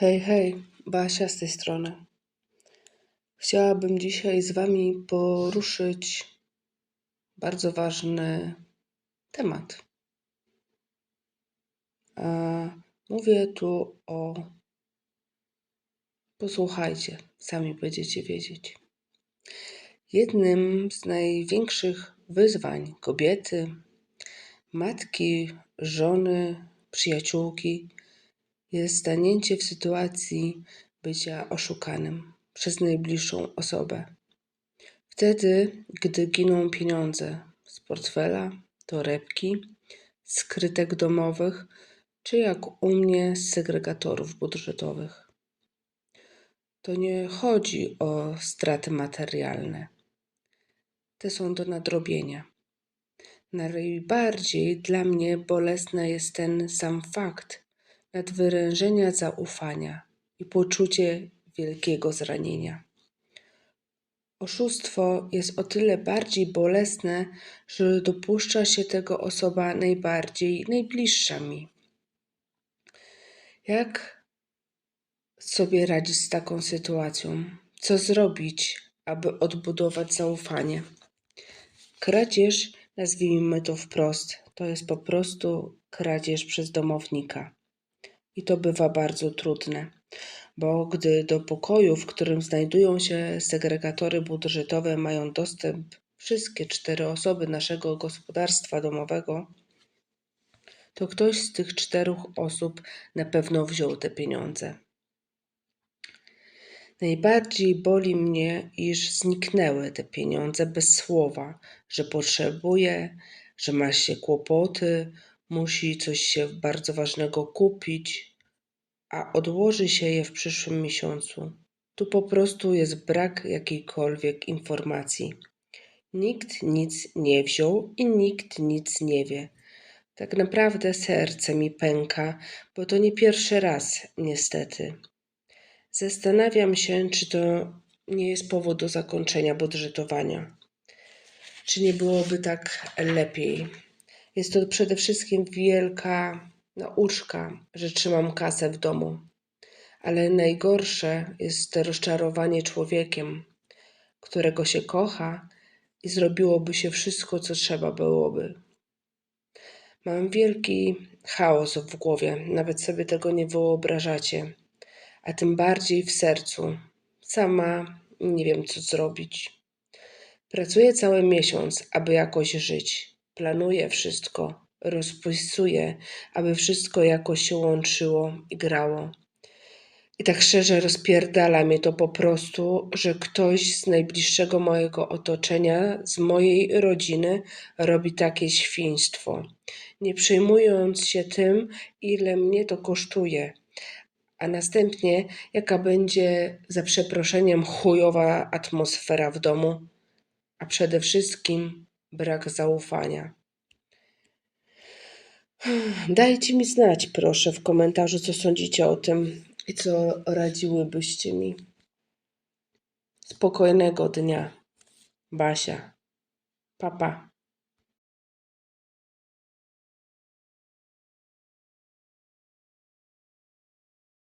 Hej, hej, Basia z tej strony. Chciałabym dzisiaj z Wami poruszyć bardzo ważny temat. A mówię tu o. Posłuchajcie, sami będziecie wiedzieć. Jednym z największych wyzwań kobiety, matki, żony, przyjaciółki jest stanięcie w sytuacji bycia oszukanym przez najbliższą osobę. Wtedy, gdy giną pieniądze z portfela, torebki, skrytek domowych, czy jak u mnie z segregatorów budżetowych. To nie chodzi o straty materialne. Te są do nadrobienia. Najbardziej dla mnie bolesny jest ten sam fakt, nadwyrężenia zaufania i poczucie wielkiego zranienia. Oszustwo jest o tyle bardziej bolesne, że dopuszcza się tego osoba najbardziej najbliższa mi. Jak sobie radzić z taką sytuacją? Co zrobić, aby odbudować zaufanie? Kradzież, nazwijmy to wprost, to jest po prostu kradzież przez domownika i to bywa bardzo trudne, bo gdy do pokoju, w którym znajdują się segregatory budżetowe, mają dostęp wszystkie cztery osoby naszego gospodarstwa domowego, to ktoś z tych czterech osób na pewno wziął te pieniądze. Najbardziej boli mnie, iż zniknęły te pieniądze bez słowa, że potrzebuje, że ma się kłopoty, musi coś się bardzo ważnego kupić, a odłoży się je w przyszłym miesiącu. Tu po prostu jest brak jakiejkolwiek informacji. Nikt nic nie wziął i nikt nic nie wie. Tak naprawdę serce mi pęka, bo to nie pierwszy raz, niestety. Zastanawiam się, czy to nie jest powód do zakończenia budżetowania. Czy nie byłoby tak lepiej? Jest to przede wszystkim wielka nauczka, że trzymam kasę w domu. Ale najgorsze jest rozczarowanie człowiekiem, którego się kocha i zrobiłoby się wszystko, co trzeba byłoby. Mam wielki chaos w głowie, nawet sobie tego nie wyobrażacie, a tym bardziej w sercu. Sama nie wiem, co zrobić. Pracuję cały miesiąc, aby jakoś żyć. Planuję wszystko, rozpisuję, aby wszystko jakoś się łączyło i grało. I tak szczerze rozpierdala mnie to po prostu, że ktoś z najbliższego mojego otoczenia, z mojej rodziny robi takie świństwo, nie przejmując się tym, ile mnie to kosztuje. A następnie, jaka będzie za przeproszeniem chujowa atmosfera w domu, a przede wszystkim brak zaufania. Dajcie mi znać, proszę, w komentarzu, co sądzicie o tym i co radziłybyście mi. Spokojnego dnia. Basia. Papa.